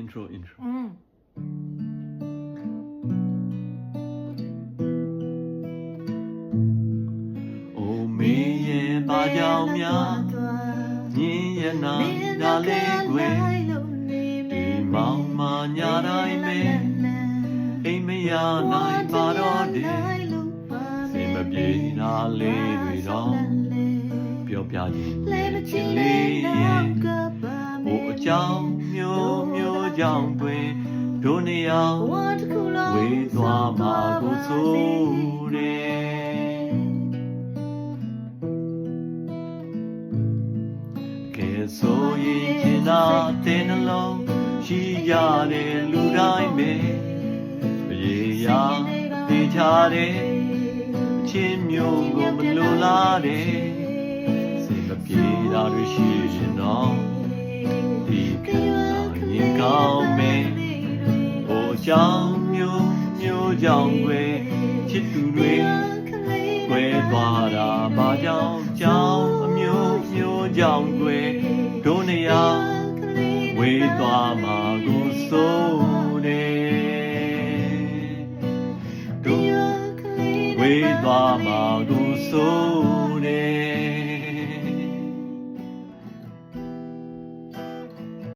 intro intro อืมအိုမေးရင်ဘာကြောင့်များညင်ရနာဒါလေးကွယ်ဒီမောင်မညာတိုင်းပဲအိမ်မရနိုင်ပါတော့တယ်စင်မပြေတာလေး ကြောင့်တွင်ဒုနေအောင်ဝေးသွားမှာကိုဆိုတယ်ကဲဆိုရင်ချင်တာတဲ့နှလုံးရှိကြတဲ့လူတိုင်းပဲရေရာတေချာတဲ့ချင်းမျိုးကိုမလိုလားတဲ့စိတ်မပြေတာတွေရှိရင်တော့ဒီ ကြောင်းမျိုးမျိုးကြောင့်ွယ်ချစ်သူတွေွယ်သွားတာဘာကြောင့်ကြောင့်အမျိုးမျိုးကြောင့်ွယ်ဒုနေရာဝေးသွားမှာကိုစိုးတယ်ဒုဝေးသွားမှာကိုစိုး